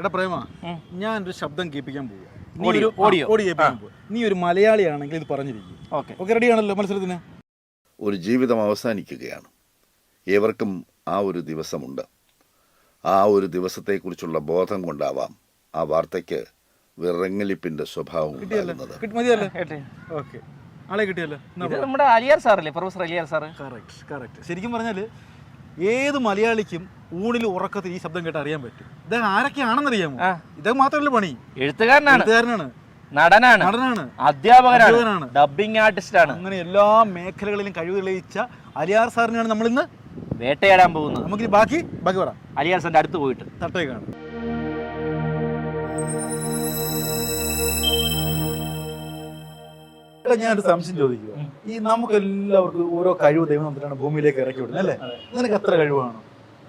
എടാ പ്രേമ ഞാൻ ഒരു ശബ്ദം കേൾപ്പിക്കാൻ പോവുക നീ ഒരു- ഓഡിയോ. ഓഡിയോ കേൾപ്പിക്കാൻ പോവുക നീ ഒരു മലയാളിയാണെങ്കിൽ ഇത് പറഞ്ഞിരിക്കും. ഓക്കെ. ഓക്കെ റെഡിയാണല്ലോ മത്സരത്തിന്? ഒരു ജീവിതം അവസാനിക്കുകയാണ്. ഏവർക്കും ആ ഒരു ദിവസമുണ്ട്. ആ ഒരു ദിവസത്തെക്കുറിച്ചുള്ള ബോധം കൊണ്ടാവാം ആ വാർത്തയ്ക്ക് വിറങ്ങലിപ്പിന്റെ സ്വഭാവം ഉണ്ടാകുന്നത്. കിട്ടി മതിയല്ലോ. ഓക്കെ. ആളെ കിട്ടിയല്ലോ. ഇത് നമ്മുടെ അലിയാർ സാറല്ലേ? Professor Aliyar sir. Correct correct. ശരിക്കും പറഞ്ഞാൽ ഏത് മലയാളിക്കും ഊണിൽ ഉറക്കത്തിൽ ഈ ശബ്ദം കേട്ട് അറിയാൻ പറ്റും. ഇദ്ദേഹം ആരൊക്കെയാണെന്നറിയാമോ? അറിയാമോ ഇദ്ദേഹം മാത്രമല്ല പണി. എഴുത്തുകാരനാണ്. എഴുത്തുകാരനാണ്. നടനാണ്. നടനാണ്. അധ്യാപകനാണ്. അധ്യാപകനാണ്. ഡബിംഗ് ആർട്ടിസ്റ്റ് ആണ്. അങ്ങനെ എല്ലാ മേഖലകളിലും കഴിവ് തെളിയിച്ച അലിയാർ സാറിനെയാണ് നമ്മൾ ഇന്ന് വേട്ടയാടാൻ പോകുന്നത്. നമുക്ക് ബാക്കി ബാക്കി പറ അലിയാർ സാറിന്റെ അടുത്ത് പോയിട്ട്. തട്ടേ കാണാം. എടാ ഞാനൊരു സംശയം ചോദിക്കുക. ഈ നമുക്ക് എല്ലാവർക്കും ഓരോ കഴിവ് ദൈവം തന്നിട്ടാണ് ഭൂമിയിലേക്ക് ഇറക്കി വിടുന്നത് അല്ലേ? നിനക്ക് എത്ര കഴിവാണ്?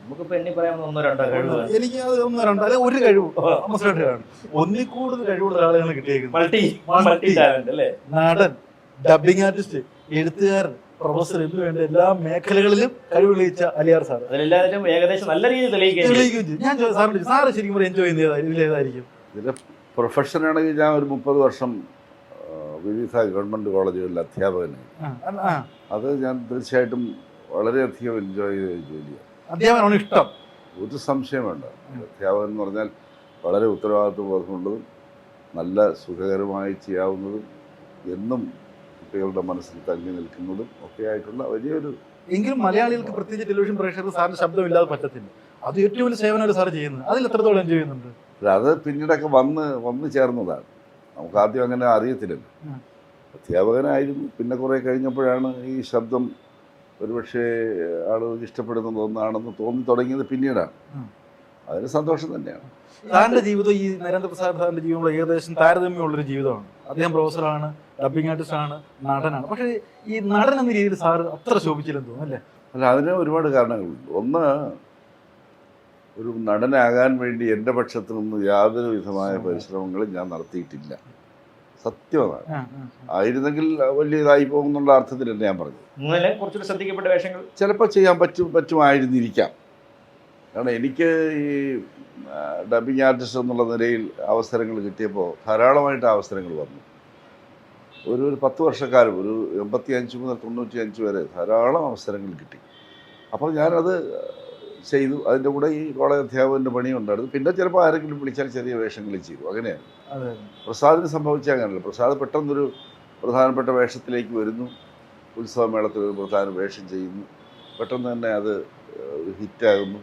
നമുക്കിപ്പോ എണ്ണി പറയാവുന്ന ഒന്നോ രണ്ടോ കഴിവ് എനിക്ക് അത് ഒന്നോ രണ്ടോ അല്ലെ ഒരു കഴിവ്. മനസ്സിലായിട്ട് കാണും ഒന്നിൽ കൂടുതൽ കഴിവുള്ള ആളുകൾ കിട്ടിയേക്കുന്നത്. Multi multi. ടാലന്റ് അല്ലേ? നടൻ ഡബിംഗ് ആർട്ടിസ്റ്റ് എഴുത്തുകാരൻ പ്രൊഫസർ എന്ന് വേണ്ട എല്ലാ മേഖലകളിലും കഴിവ് തെളിയിച്ച അലിയാർ സാർ അതിലെല്ലാത്തിലും ഏകദേശം നല്ല രീതിയിൽ തെളിയിക്കുകയും ഞാൻ സാറിന് സാറ് ശരിക്കും എൻജോയ് ചെയ്യുന്നത് ഇതിലേതായിരിക്കും? ഇതിന്റെ പ്രൊഫഷനാണെങ്കിൽ ഞാൻ ഒരു മുപ്പത് വർഷം വിവിധ ഗവൺമെന്റ് കോളേജുകളിൽ അധ്യാപകനായി അത് ഞാൻ തീർച്ചയായിട്ടും വളരെയധികം എൻജോയ് ചെയ്ത ജോലിയാണ്. ഇഷ്ടം. ഒരു സംശയം വേണ്ട. അധ്യാപകൻ എന്ന് പറഞ്ഞാൽ വളരെ ഉത്തരവാദിത്വ ബോധമുള്ളതും നല്ല സുഖകരമായി ചെയ്യാവുന്നതും എന്നും കുട്ടികളുടെ മനസ്സിൽ തങ്ങി നിൽക്കുന്നതും ഒക്കെ ആയിട്ടുള്ള വലിയൊരു എങ്കിലും മലയാളികൾക്ക് പ്രത്യേകിച്ച് ടെലിവിഷൻ പ്രേക്ഷകർക്ക് സാറിന് ശബ്ദമില്ലാതെ പറ്റത്തില്ല. അത് ഏറ്റവും വലിയ സേവനമാണ് സാർ ചെയ്യുന്നത്. അതിൽ എത്രത്തോളം എൻജോയ് ചെയ്യുന്നുണ്ട്? അത് പിന്നീടൊക്കെ വന്ന് വന്നു ചേർന്നതാണ്. നമുക്ക് ആദ്യം അങ്ങനെ അറിയത്തില്ലല്ലോ. അധ്യാപകനായിരുന്നു. പിന്നെ കുറേ കഴിഞ്ഞപ്പോഴാണ് ഈ ശബ്ദം ഒരുപക്ഷെ ആളുകൾക്ക് ഇഷ്ടപ്പെടുന്ന ഒന്നാണെന്ന് തോന്നി തുടങ്ങിയത് പിന്നീടാണ്. അതിന് സന്തോഷം തന്നെയാണ്. സാറിന്റെ ജീവിതം ഈ നരേന്ദ്രപ്രസാദ് സാറിന്റെ ജീവിതം ഏകദേശം താരതമ്യമുള്ളൊരു ജീവിതമാണ്. അദ്ദേഹം പ്രൊഫസറാണ് ഡബിങ് ആർട്ടിസ്റ്റ് ആണ് നടനാണ്. പക്ഷേ ഈ നടൻ എന്ന രീതിയിൽ സാർ അത്ര ശോഭിച്ചില്ലെന്ന് തോന്നുന്നു അല്ലേ? അല്ല അതിന് ഒരുപാട് കാരണങ്ങളുണ്ട്. ഒന്ന് ഒരു നടനാകാൻ വേണ്ടി എന്റെ പക്ഷത്തു നിന്ന് യാതൊരു വിധമായ പരിശ്രമങ്ങളും ഞാൻ നടത്തിയിട്ടില്ല. സത്യമാണ്. വലിയതായി. ആയിരുന്നെങ്കിൽ വലിയ ഇതായി പോകുന്നുള്ള അർത്ഥത്തിലല്ല ഞാൻ പറഞ്ഞു ശ്രദ്ധിക്കപ്പെട്ട വേഷങ്ങൾ? ചിലപ്പോൾ ചെയ്യാൻ പറ്റും പറ്റുമായിരുന്നിരിക്കാം. കാരണം എനിക്ക് ഈ ഡബിങ് ആർട്ടിസ്റ്റ് എന്നുള്ള നിലയിൽ അവസരങ്ങൾ കിട്ടിയപ്പോൾ ധാരാളമായിട്ട് അവസരങ്ങൾ വന്നു. ഒരു ഒരു പത്ത് വർഷക്കാലം ഒരു എൺപത്തി അഞ്ച് മുതൽ തൊണ്ണൂറ്റി അഞ്ച് വരെ ധാരാളം അവസരങ്ങൾ കിട്ടി. അപ്പോൾ ഞാനത് ചെയ്തു. അതിന്റെ കൂടെ ഈ കോളേജ് അധ്യാപകന്റെ പണിയും ഉണ്ടായിരുന്നു. പിന്നെ ചിലപ്പോൾ ആരെങ്കിലും വിളിച്ചാൽ ചെറിയ വേഷങ്ങൾ ചെയ്തു. അങ്ങനെയാണ്. പ്രസാദിന് സംഭവിച്ച അങ്ങനെയല്ല. പ്രസാദ് പെട്ടെന്നൊരു പ്രധാനപ്പെട്ട വേഷത്തിലേക്ക് വരുന്നു. ഉത്സവമേളത്തിൽ ഒരു പ്രധാന വേഷം ചെയ്യുന്നു. പെട്ടെന്ന് തന്നെ അത് ഹിറ്റാകുന്നു.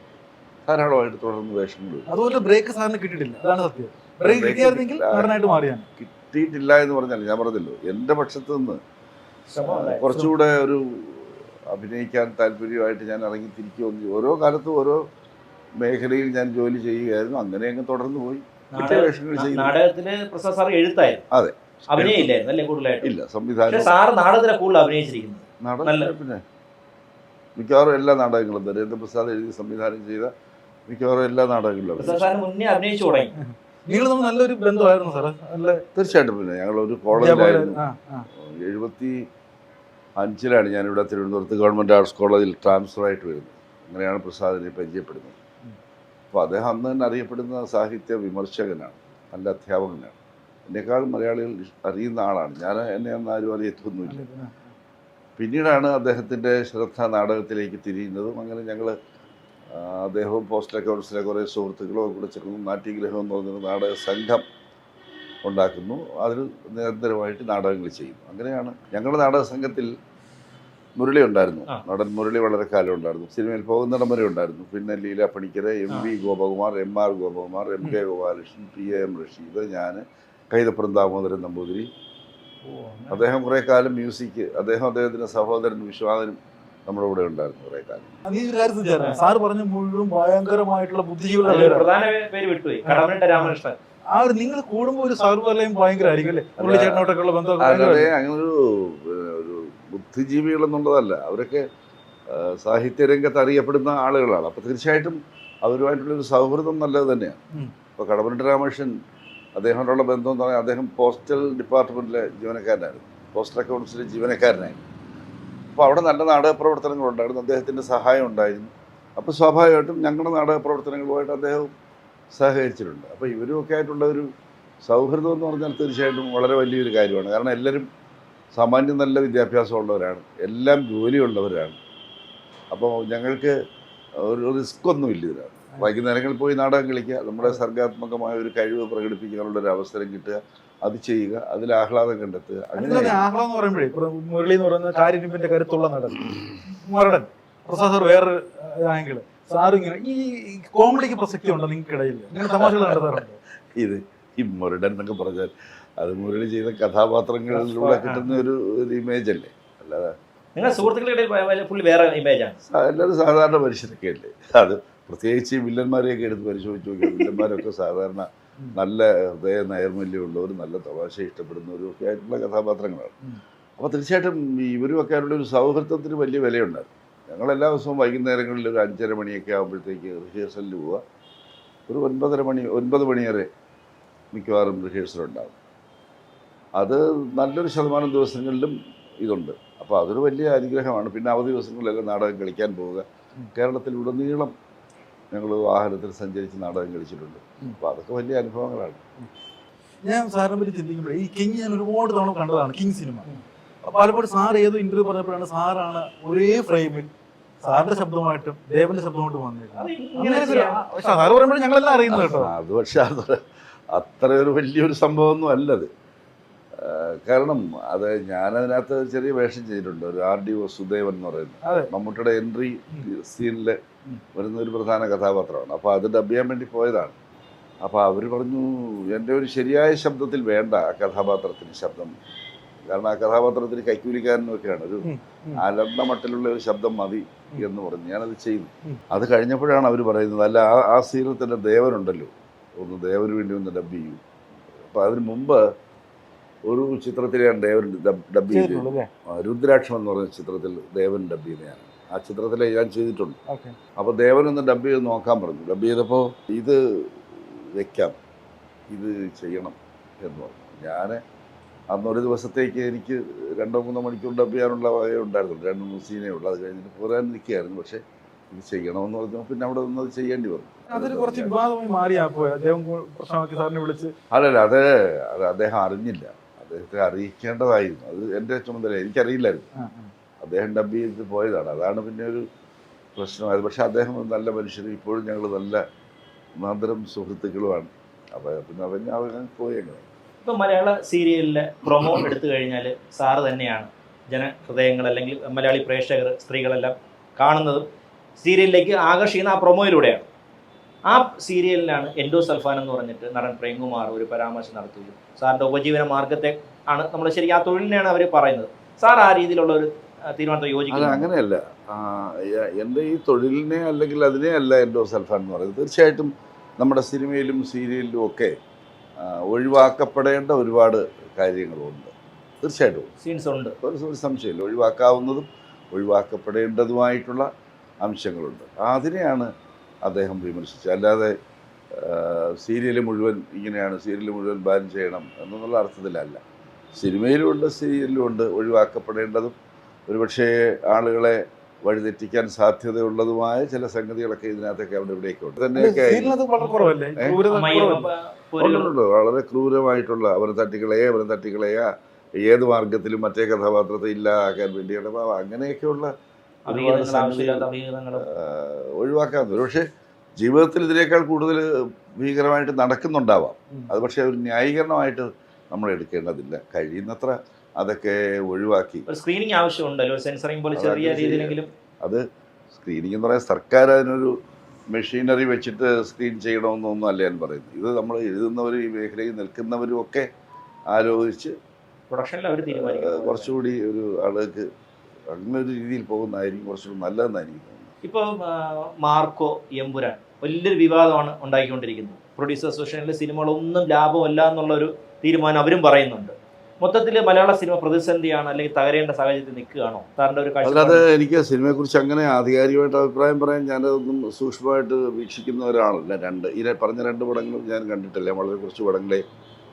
ധാരാളമായിട്ട് തുടർന്ന് വേഷങ്ങൾ. അതുപോലെ ബ്രേക്ക് സാറിന് കിട്ടിയിട്ടില്ല. അതാണ് സത്യം. ബ്രേക്ക് break കിട്ടിയായിരുന്നെങ്കിൽ നടനായിട്ട് മാറിയാണ് കിട്ടിയിട്ടില്ല എന്ന് പറഞ്ഞാൽ ഞാൻ പറഞ്ഞല്ലോ എന്റെ പക്ഷത്ത് നിന്ന് കുറച്ചുകൂടെ ഒരു അഭിനയിക്കാൻ താല്പര്യമായിട്ട് ഞാൻ ഇറങ്ങി തിരിക്കുമെന്ന് ഓരോ കാലത്തും ഓരോ മേഖലയിൽ ഞാൻ ജോലി ചെയ്യുകയായിരുന്നു. അങ്ങനെ അങ്ങ് തുടർന്ന് പോയി. പ്രസാദ് സാർ എഴുത്തായിരുന്നു. അതെ. അഭിനയില്ലായിരുന്നു അല്ലേ കൂടുതലായിട്ട്? ഇല്ല സംവിധാനം. സാറ് നാടകത്തിലെ കൂടുതൽ അഭിനയിച്ചിരിക്കുന്നത്. നാടകം നല്ല- പിന്നെ. മിക്കവാറും എല്ലാ നാടകങ്ങളും. നരേന്ദ്രപ്രസാദ് എഴുതി സംവിധാനം ചെയ്ത മിക്കവാറും എല്ലാ നാടകങ്ങളിലും പ്രസാദ് അഭിനയിച്ചു. മുന്നേ അഭിനയിച്ചു തുടങ്ങി. നിങ്ങൾ തമ്മിൽ നല്ലൊരു ബന്ധമായിരുന്നു സാറേ. നല്ല തീർച്ചയായിട്ടും പിന്നെ ഞങ്ങൾ ഒരു. കോളേജിലായിരുന്നു. എഴുപത്തി അഞ്ചിലാണ് ഞാനിവിടെ തിരുവനന്തപുരത്ത് ഗവൺമെന്റ് ആർട്സ് കോളേജിൽ ട്രാൻസ്ഫർ ആയിട്ട് വരുന്നത്. അങ്ങനെയാണ് പ്രസാദിനെ പരിചയപ്പെടുന്നത്. അപ്പോൾ അദ്ദേഹം അന്ന് തന്നെ അറിയപ്പെടുന്ന സാഹിത്യ വിമർശകനാണ് നല്ല അധ്യാപകനാണ്. എന്നെക്കാളും മലയാളികൾ അറിയുന്ന ആളാണ്. ഞാൻ എന്നെ അന്ന് ആരും അറിയത്തൊന്നുമില്ല. പിന്നീടാണ് അദ്ദേഹത്തിന്റെ ശ്രദ്ധ നാടകത്തിലേക്ക് തിരിയുന്നതും അങ്ങനെ ഞങ്ങൾ അദ്ദേഹവും പോസ്റ്റ് അക്കൗണ്ട്സിലെ കുറേ സുഹൃത്തുക്കളും കൂടെ ചേർന്ന് നാട്യഗ്രഹം എന്ന് പറഞ്ഞൊരു നാടക സംഘം ഉണ്ടാക്കുന്നു. അതിൽ നിരന്തരമായിട്ട് നാടകങ്ങൾ ചെയ്യും അങ്ങനെയാണ് ഞങ്ങളുടെ നാടക സംഘത്തിൽ മുരളി ഉണ്ടായിരുന്നു. നടൻ മുരളി വളരെ കാലം ഉണ്ടായിരുന്നു. സിനിമയിൽ പോകുന്നിടം വരെ ഉണ്ടായിരുന്നു. പിന്നെ Leela Panicker M V Gopakumar M R Gopakumar M K Gopalakrishnan P A M Rasheed ഞാൻ കൈതപ്പുറം ദാമോദരൻ നമ്പൂതിരി. അദ്ദേഹം കുറേ കാലം മ്യൂസിക് അദ്ദേഹം അദ്ദേഹത്തിന്റെ സഹോദരൻ വിശ്വാസനും നമ്മുടെ കൂടെ ഉണ്ടായിരുന്നു കുറേ കാലം. സാറ് പറഞ്ഞ മുഴുവൻ ഭയങ്കരമായിട്ടുള്ള ബുദ്ധിജീവികളുടെ പ്രധാന പേര് വിട്ടുപോയി. കടമനിട്ട രാമകൃഷ്ണൻ. ആ ഒരു നിങ്ങൾ കൂടുമ്പോൾ ഒരു സാറുപോലെയും ഭയങ്കരമായിരിക്കും അല്ലേ. അങ്ങനെ ഒരു ബുദ്ധിജീവികൾ എന്നുള്ളതല്ല അവരൊക്കെ സാഹിത്യരംഗത്ത് അറിയപ്പെടുന്ന ആളുകളാണ്. അപ്പോൾ തീർച്ചയായിട്ടും അവരുമായിട്ടുള്ളൊരു സൗഹൃദം നല്ലത് തന്നെയാണ്. ഇപ്പോൾ കടമനിട്ട രാമകൃഷ്ണൻ അദ്ദേഹത്തോടുള്ള ബന്ധം എന്ന് പറഞ്ഞാൽ അദ്ദേഹം പോസ്റ്റൽ ഡിപ്പാർട്ട്മെന്റിലെ ജീവനക്കാരനായിരുന്നു. പോസ്റ്റൽ അക്കൗണ്ട്സിലെ ജീവനക്കാരനായിരുന്നു. അപ്പോൾ അവിടെ നല്ല നാടക പ്രവർത്തനങ്ങളുണ്ടായിരുന്നു അദ്ദേഹത്തിന്റെ സഹായം ഉണ്ടായിരുന്നു. അപ്പോൾ സ്വാഭാവികമായിട്ടും ഞങ്ങളുടെ നാടക പ്രവർത്തനങ്ങളുമായിട്ട് അദ്ദേഹം സഹകരിച്ചിട്ടുണ്ട്. അപ്പോൾ ഇവരുമൊക്കെ ആയിട്ടുള്ള ഒരു സൗഹൃദം എന്ന് പറഞ്ഞാൽ തീർച്ചയായിട്ടും വളരെ വലിയൊരു കാര്യമാണ്. കാരണം എല്ലാവരും സാമാന്യം നല്ല വിദ്യാഭ്യാസമുള്ളവരാണ്. എല്ലാം ജോലിയുള്ളവരാണ്. അപ്പോൾ ഞങ്ങൾക്ക് ഒരു റിസ്ക് ഒന്നുമില്ല ഇതിനകത്ത്. വൈകുന്നേരങ്ങളിൽ പോയി നാടകം കളിക്കുക നമ്മുടെ സർഗാത്മകമായ ഒരു കഴിവ് പ്രകടിപ്പിക്കാനുള്ള ഒരു അവസരം കിട്ടുക അത് ചെയ്യുക അതിൽ ആഹ്ലാദം കണ്ടെത്തുക അങ്ങനെ ആഹ്ലാദം എന്ന് പറയുമ്പോഴേ മുരളി എന്ന് പറയുന്ന കാര്യനിപ്പിന്റെ കരുത്തുള്ള നടൻ മരടൻ പ്രസാദ് സാർ വേറെ ആംഗിൾ സാർ ഇങ്ങനെ ഈ കോമഡിക്ക് പ്രസക്തി ഉണ്ടോ നിങ്ങൾക്കിടയിൽ തമാശകൾ നടത്താറുണ്ട്? ഇത് ഈ മുരടൻ എന്നൊക്കെ പറഞ്ഞാൽ അത് മുരളി ചെയ്ത കഥാപാത്രങ്ങളിലൂടെ കിട്ടുന്ന ഒരു ഒരു ഇമേജ് അല്ലേ? അല്ലാതെ നിങ്ങളുടെ സുഹൃത്തുക്കളുടെ പുള്ളി വേറെ ഇമേജാണ് എല്ലാവരും സാധാരണ മനുഷ്യരൊക്കെ അല്ലേ അത് പ്രത്യേകിച്ച് വില്ലന്മാരെയൊക്കെ എടുത്ത് പരിശോധിച്ച് നോക്കിയാൽ വില്ലന്മാരൊക്കെ സാധാരണ നല്ല ഹൃദയ നൈർമല്യമുള്ളവരും നല്ല തമാശ ഇഷ്ടപ്പെടുന്നവരും ഒക്കെ ആയിട്ടുള്ള കഥാപാത്രങ്ങളാണ്. അപ്പോൾ തീർച്ചയായിട്ടും ഇവരുമൊക്കെ ആയിട്ടുള്ള ഒരു സൗഹൃദത്തിന് വലിയ വിലയുണ്ടായിരുന്നു ഞങ്ങൾ എല്ലാ ദിവസവും വൈകുന്നേരങ്ങളിൽ ഒരു അഞ്ചര മണിയൊക്കെ ആകുമ്പോഴത്തേക്ക് റിഹേഴ്സലിൽ പോവുക. ഒരു ഒൻപതര മണി ഒൻപത് മണി വരെ മിക്കവാറും റിഹേഴ്സൽ ഉണ്ടാകും. അത് നല്ലൊരു ശതമാനം ദിവസങ്ങളിലും ഇതുണ്ട്. അപ്പോൾ അതൊരു വലിയ അനുഗ്രഹമാണ്. പിന്നെ അവധി ദിവസങ്ങളിലൊക്കെ നാടകം കളിക്കാൻ പോവുക. കേരളത്തിലുടനീളം ഞങ്ങൾ വാഹനത്തിൽ സഞ്ചരിച്ച് നാടകം കളിച്ചിട്ടുണ്ട്. അപ്പോൾ അതൊക്കെ വലിയ അനുഭവങ്ങളാണ്. ഞാൻ സാറിനെ പറ്റി ചിന്തിക്കുമ്പോൾ ഈ കിങ് ഞാൻ ഒരുപാട് തവണ കണ്ടതാണ് കിങ് സിനിമ. പലപ്പോഴും സാർ ഏതോ ഇന്റർവ്യൂ പറഞ്ഞപ്പോഴാണ് സാറാണ് ഒരേ ഫ്രെയിമിൽ സാറിന്റെ ശബ്ദമായിട്ടും ദേവന്റെ ശബ്ദമായിട്ടും സാറ് പറയുമ്പോഴും ഞങ്ങളെല്ലാം അറിയുന്നത് കേട്ടോ. അത് പക്ഷെ അത് അത്ര ഒരു വലിയൊരു സംഭവമൊന്നും അല്ലത്. കാരണം അത് ഞാനതിനകത്ത് ചെറിയ വേഷം ചെയ്തിട്ടുണ്ട്. ഒരു ആർ ഡി വസുദേവൻ എന്ന്. പറയുന്നത് മമ്മൂട്ടിയുടെ എൻട്രി സീനിൽ വരുന്ന ഒരു പ്രധാന കഥാപാത്രമാണ്. അപ്പോൾ അത് ഡബ് ചെയ്യാൻ വേണ്ടി പോയതാണ്. അപ്പോൾ അവർ പറഞ്ഞു എന്റെ ഒരു ശരിയായ ശബ്ദത്തിൽ വേണ്ട ആ കഥാപാത്രത്തിന് ശബ്ദം. കാരണം ആ കഥാപാത്രത്തിന് കൈക്കൂലിക്കാരനും ഒക്കെയാണ് ഒരു. അലർന്ന മട്ടിലുള്ള ഒരു ശബ്ദം മതി എന്ന് പറഞ്ഞു ഞാനത് ചെയ്തു. അത് കഴിഞ്ഞപ്പോഴാണ് അവർ പറയുന്നത് അല്ല ആ ആ സീനിൽ തന്നെ ദേവനുണ്ടല്ലോ. ഒന്ന് ദേവന് വേണ്ടി ഒന്ന് ഡബ് ചെയ്യൂ. അപ്പോൾ അതിന് മുമ്പ് ഒരു ചിത്രത്തിൽ ഞാൻ ദേവൻ ഡബ് ചെയ്തു രുദ്രാക്ഷം എന്ന് പറഞ്ഞ ചിത്രത്തിൽ ദേവൻ ഡബ് ചെയ്യുന്നതാണ് ആ ചിത്രത്തിലെ ഞാൻ ചെയ്തിട്ടുണ്ട്. അപ്പോൾ ദേവൻ ഒന്ന് ഡബ് ചെയ്ത് നോക്കാൻ പറഞ്ഞു. ഡബ് ചെയ്തപ്പോൾ ഇത് വെക്കാം ഇത് ചെയ്യണം എന്ന് പറഞ്ഞു. ഞാൻ അന്നൊരു ദിവസത്തേക്ക് എനിക്ക് രണ്ടോ മൂന്നോ മണിക്കൂർ ഡബ് ചെയ്യാനുള്ള വക ഉണ്ടായിരുന്നു രണ്ട് മൂന്ന് സീനേ ഉള്ളൂ. അത് കഴിഞ്ഞിട്ട് പോരാൻ നിൽക്കുകയായിരുന്നു. പക്ഷേ ഇത് ചെയ്യണമെന്ന് പറഞ്ഞു പിന്നെ അവിടെ നിന്ന് അത് ചെയ്യേണ്ടി വന്നു. അല്ലല്ല അത് അത് അദ്ദേഹം അറിഞ്ഞില്ല. അദ്ദേഹത്തെ അറിയിക്കേണ്ടതായിരുന്നു. അത് എന്റെ ചുമതല എനിക്കറിയില്ലായിരുന്നു. അദ്ദേഹം ഡബ് ചെയ്ത് പോയതാണ്. അതാണ് പിന്നെ ഒരു പ്രശ്നമായത്. പക്ഷെ അദ്ദേഹം നല്ല മനുഷ്യരും ഇപ്പോഴും ഞങ്ങൾ നല്ല മാതരം സുഹൃത്തുക്കളുമാണ്. അപ്പോൾ പിന്നെ അവൻ അവൻ പോയി അങ്ങനെ. ഇപ്പൊ മലയാള സീരിയലിലെ പ്രൊമോ എടുത്തു കഴിഞ്ഞാൽ സാറ് തന്നെയാണ് ജനഹൃദയങ്ങൾ അല്ലെങ്കിൽ മലയാളി പ്രേക്ഷകർ സ്ത്രീകളെല്ലാം കാണുന്നതും സീരിയലിലേക്ക് ആകർഷിക്കുന്ന ആ പ്രൊമോയിലൂടെയാണ് ആ സീരിയലിലാണ് എൻഡോ സൽഫാൻ എന്ന് പറഞ്ഞിട്ട് നടൻ പ്രേംകുമാർ ഒരു പരാമർശം നടത്തുകയും സാറിന്റെ ഉപജീവന മാർഗത്തെ ആണ് നമ്മൾ ശരിക്കും ആ തൊഴിലിനെയാണ് അവർ പറയുന്നത്. സാർ ആ രീതിയിലുള്ള ഒരു തീരുമാനത്തെ യോജിക്കുന്നത് യോജിക്കുന്നു അങ്ങനെയല്ല. എന്റെ ഈ തൊഴിലിനെ അല്ലെങ്കിൽ അതിനെ അല്ല എൻഡോ സൽഫാൻ എന്ന് പറയുന്നത്. തീർച്ചയായിട്ടും നമ്മുടെ സിനിമയിലും സീരിയലിലും ഒക്കെ ഒഴിവാക്കപ്പെടേണ്ട ഒരുപാട് കാര്യങ്ങളുണ്ട്. തീർച്ചയായിട്ടും. സീൻസ് ഉണ്ട്. ഒരു സംശയമില്ല. ഒഴിവാക്കാവുന്നതും ഒഴിവാക്കപ്പെടേണ്ടതുമായിട്ടുള്ള അംശങ്ങളുണ്ട്. അതിനെയാണ് അദ്ദേഹം വിമർശിച്ചു. അല്ലാതെ സീരിയൽ മുഴുവൻ ഇങ്ങനെയാണ് സീരിയൽ മുഴുവൻ ബാൻ ചെയ്യണം എന്നുള്ള അർത്ഥത്തിലല്ല. സിനിമയിലുമുണ്ട് സീരിയലിലുമുണ്ട് ഒഴിവാക്കപ്പെടേണ്ടതും ഒരുപക്ഷേ ആളുകളെ വഴിതെറ്റിക്കാൻ സാധ്യതയുള്ളതുമായ ചില സംഗതികളൊക്കെ ഇതിനകത്തൊക്കെ അവിടെ ഇവിടെയൊക്കെ ഉണ്ട്. തന്നെയൊക്കെ വളരെ ക്രൂരമായിട്ടുള്ള അവരെ തട്ടിക്കളയ അവരെ തട്ടിക്കളയ ഏത് മാർഗത്തിലും മറ്റേ കഥാപാത്രത്തെ ഇല്ലാതാക്കാൻ വേണ്ടിയുള്ള അങ്ങനെയൊക്കെയുള്ള ഒരുപാട് ആവശ്യമില്ലാത്ത അഭിഹിതങ്ങളും. പക്ഷേ ജീവിതത്തിൽ ഇതിനേക്കാൾ കൂടുതൽ ഭീകരമായിട്ട് നടക്കുന്നുണ്ടാവാം. അത് പക്ഷേ ഒരു ന്യായീകരണമായിട്ട് നമ്മൾ എടുക്കേണ്ടതില്ല. കഴിയുന്നത്ര അതൊക്കെ ഒഴിവാക്കി. സ്ക്രീനിങ് ആവശ്യമുണ്ടല്ലോ? സെൻസറിങ് പോലെ ചെറിയ രീതിയിലെങ്കിലും. അത് സ്ക്രീനിങ് എന്ന് പറയാൻ സർക്കാർ അതിനൊരു മെഷീനറി വെച്ചിട്ട് സ്ക്രീൻ ചെയ്യണമെന്നൊന്നും അല്ല ഞാൻ പറയുന്നത്. ഇത് നമ്മൾ എഴുതുന്നവരും ഈ മേഖലയിൽ നിൽക്കുന്നവരും ഒക്കെ ആലോചിച്ച് പ്രൊഡക്ഷനിൽ അവർ തീരുമാനിക്കും കുറച്ചുകൂടി ഒരു ആളുകൾക്ക് അങ്ങനെ ഒരു രീതിയിൽ പോകുന്നതായിരിക്കും കുറച്ചുകൂടി നല്ലതെന്നായിരിക്കും എനിക്ക് തോന്നുന്നു ഇപ്പോൾ മാർക്കോ എമ്പുരാൻ വലിയൊരു വിവാദമാണ് ഉണ്ടാക്കിക്കൊണ്ടിരിക്കുന്നത്. പ്രൊഡ്യൂസർ അസോസിയേഷനിലെ സിനിമകളൊന്നും ലാഭമല്ല എന്നുള്ള ഒരു തീരുമാനം അവരും പറയുന്നുണ്ട്. മൊത്തത്തിൽ മലയാള സിനിമ പ്രതിസന്ധിയാണ് അല്ലെങ്കിൽ തകരേണ്ട സാഹചര്യത്തിൽ നിൽക്കുകയാണോ? സാറിന്റെ ഒരു അല്ലാതെ എനിക്ക് സിനിമയെക്കുറിച്ച് അങ്ങനെ ആധികാരികമായിട്ട് അഭിപ്രായം പറയാൻ ഞാനതൊന്നും സൂക്ഷ്മമായിട്ട് വീക്ഷിക്കുന്ന ഒരാളല്ല. രണ്ട് ഈ പറഞ്ഞ രണ്ട് പടങ്ങളും ഞാൻ കണ്ടിട്ടില്ല. വളരെ കുറച്ച് പടങ്ങളെ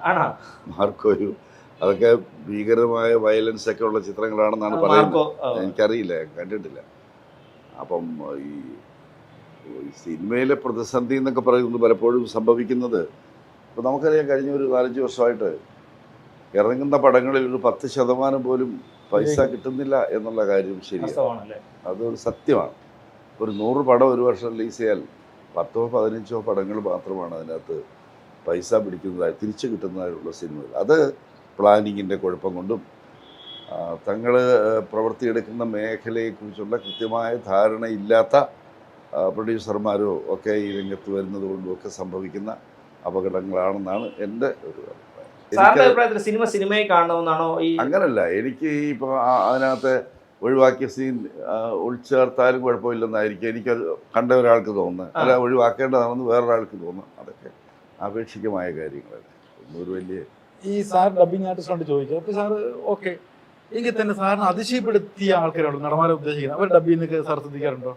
ആണോ? മാർക്കോയും അതൊക്കെ ഭീകരമായ വയലൻസ് ഒക്കെ ഉള്ള ചിത്രങ്ങളാണെന്നാണ് പറയുന്നത്. എനിക്കറിയില്ല കണ്ടിട്ടില്ല. അപ്പം ഈ സിനിമയിലെ പ്രതിസന്ധി എന്നൊക്കെ പറയുന്നത് പലപ്പോഴും സംഭവിക്കുന്നത് ഇപ്പം നമുക്കറിയാം കഴിഞ്ഞ ഒരു നാലഞ്ച് വർഷമായിട്ട് ഇറങ്ങുന്ന പടങ്ങളിൽ ഒരു പത്ത് ശതമാനം പോലും പൈസ കിട്ടുന്നില്ല എന്നുള്ള കാര്യം ശരിയാണ്. അതൊരു സത്യമാണ്. ഒരു നൂറ് പടം ഒരു വർഷം റിലീസ് ചെയ്യാൻ പത്തോ പതിനഞ്ചോ പടങ്ങൾ മാത്രമാണ് അതിനകത്ത് പൈസ പിടിക്കുന്നതായി തിരിച്ചു കിട്ടുന്നതായിട്ടുള്ള സിനിമകൾ. അത് പ്ലാനിങ്ങിന്റെ കുഴപ്പം കൊണ്ടും തങ്ങൾ പ്രവർത്തിയെടുക്കുന്ന മേഖലയെക്കുറിച്ചുള്ള കൃത്യമായ ധാരണയില്ലാത്ത പ്രൊഡ്യൂസർമാരോ ഒക്കെ ഈ രംഗത്ത് വരുന്നത് കൊണ്ടും ഒക്കെ സംഭവിക്കുന്ന അപകടങ്ങളാണെന്നാണ് എന്റെ ഒരു അഭിപ്രായം. എനിക്ക് സിനിമ സിനിമയെ കാണണമെന്നാണോ ഈ അങ്ങനല്ല എനിക്ക് ഇപ്പോൾ അതിനകത്ത് ഒഴിവാക്കിയ സീൻ ഒളിച്ചേർത്താലും കുഴപ്പമില്ലെന്നായിരിക്കും എനിക്കത് കണ്ട ഒരാൾക്ക് തോന്നുന്നത്. അല്ല ഒഴിവാക്കേണ്ടതാണെന്ന് വേറൊരാൾക്ക് തോന്നുന്നു അതൊക്കെ ആപേക്ഷികമായ കാര്യങ്ങളല്ലേ. ഒന്നും ഒരു വലിയ ഈ സാർ ഡബിങ് ആർട്ടിസ്റ്റോട് ചോദിക്കുക അപ്പൊ സാറ് ഓക്കെ. എങ്കിൽ തന്നെ സാറിന് അതിശയപ്പെടുത്തിയ ആൾക്കാരുണ്ട് നടമാരെ ഉദ്ദേശിക്കുന്നത്. അവർ ഡബിങ് നിന്നൊക്കെ സാർ ശ്രദ്ധിക്കാറുണ്ടോ?